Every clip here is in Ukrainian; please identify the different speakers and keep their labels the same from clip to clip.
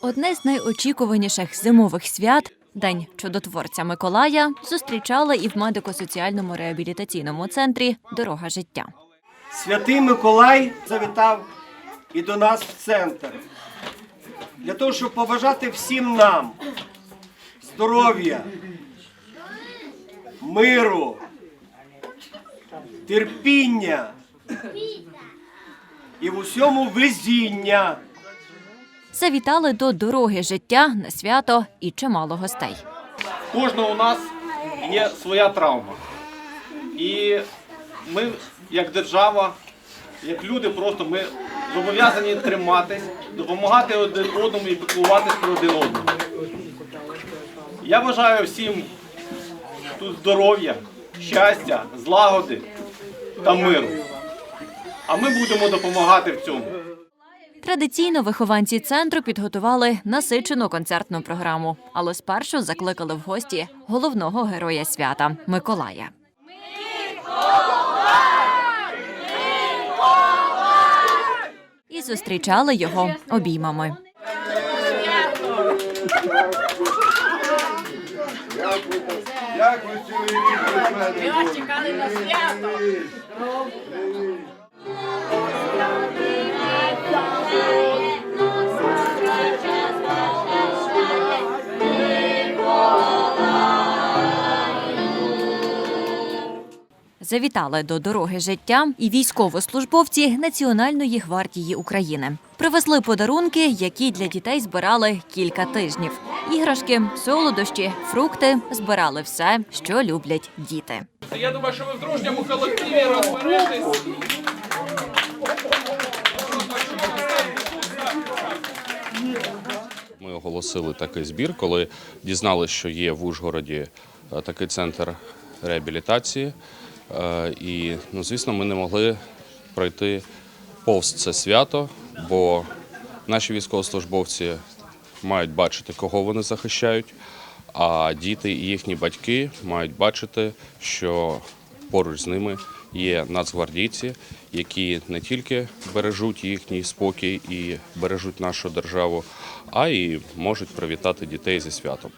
Speaker 1: Одне з найочікуваніших зимових свят День чудотворця Миколая зустрічали і в медико-соціальному реабілітаційному центрі Дорога життя.
Speaker 2: Святий Миколай завітав і до нас в центр для того, щоб побажати всім нам здоров'я, миру, терпіння і в усьому везіння.
Speaker 1: Завітали до дороги життя на свято і чимало гостей.
Speaker 3: кожного у нас є своя травма. І ми, як держава, як люди, просто ми зобов'язані триматись, допомагати один одному і піклуватись про один одного. Я бажаю всім тут здоров'я, щастя, злагоди та миру. А ми будемо допомагати в цьому.
Speaker 1: Традиційно вихованці центру підготували насичену концертну програму, але спершу закликали в гості головного героя свята Миколая. І зустрічали його обіймами.
Speaker 4: Ми вас чекали на свято.
Speaker 1: Завітали до дороги життя і військовослужбовці Національної гвардії України. Привезли подарунки, які для дітей збирали кілька тижнів. Іграшки, солодощі, фрукти збирали все, що люблять діти.
Speaker 5: Я думаю, що ви в дружньому колективі розберетесь.
Speaker 6: Ми оголосили такий збір, коли дізналися, що є в Ужгороді е, такий центр реабілітації. Е, І, ну, звісно, ми не могли пройти повз це свято, бо наші військовослужбовці мають бачити, кого вони захищають, а діти і їхні батьки мають бачити, що поруч з ними є нацгвардійці, які не тільки бережуть їхній спокій і бережуть нашу державу, а й можуть привітати дітей зі святом.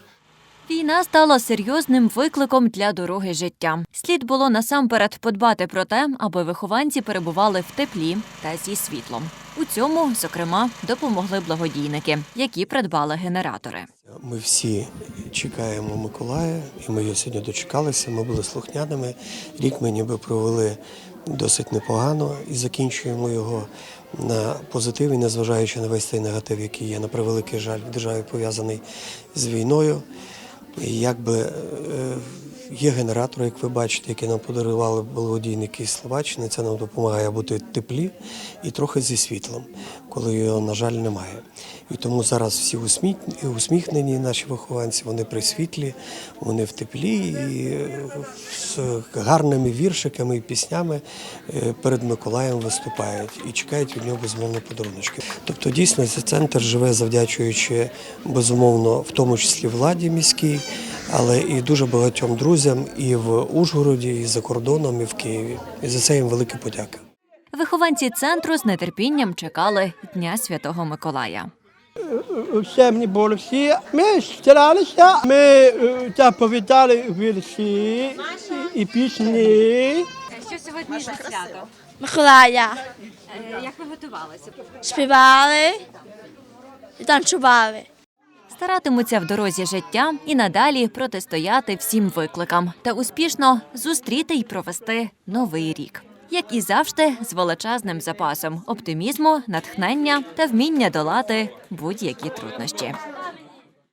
Speaker 1: Війна стала серйозним викликом для дороги життя. Слід було насамперед подбати про те, аби вихованці перебували в теплі та зі світлом. У цьому, зокрема, допомогли благодійники, які придбали генератори.
Speaker 7: Ми всі чекаємо Миколая, і ми його сьогодні дочекалися. Ми були слухняними. Рік ми ніби провели досить непогано і закінчуємо його на позитиві, незважаючи на весь цей негатив, який є на превеликий жаль в державі пов'язаний з війною. І якби е, є генератор, як ви бачите, який нам подарували благодійники з Словаччини. Це нам допомагає бути теплі і трохи зі світлом, коли його, на жаль, немає. І тому зараз всі усміхнені наші вихованці, вони при світлі, вони в теплі і з гарними віршиками і піснями е, перед Миколаєм виступають і чекають від нього безумовно подаруночки. Тобто, дійсно, цей центр живе завдячуючи безумовно, в тому числі владі міській, але і дуже багатьом друзям і в Ужгороді, і за кордоном, і в Києві. І за це їм велика подяка.
Speaker 1: Вихованці центру з нетерпінням чекали Дня Святого Миколая.
Speaker 8: Всем були всі. Ми старалися, ми е, та повідали вірші і пісні.
Speaker 1: Що сьогодні за свято?
Speaker 9: Миколая.
Speaker 1: Як ви готувалися?
Speaker 9: Співали і танцювали.
Speaker 1: Старатимуться в дорозі життя і надалі протистояти всім викликам та успішно зустріти й провести новий рік. Як і завжди, з величезним запасом оптимізму, натхнення та вміння долати будь-які труднощі.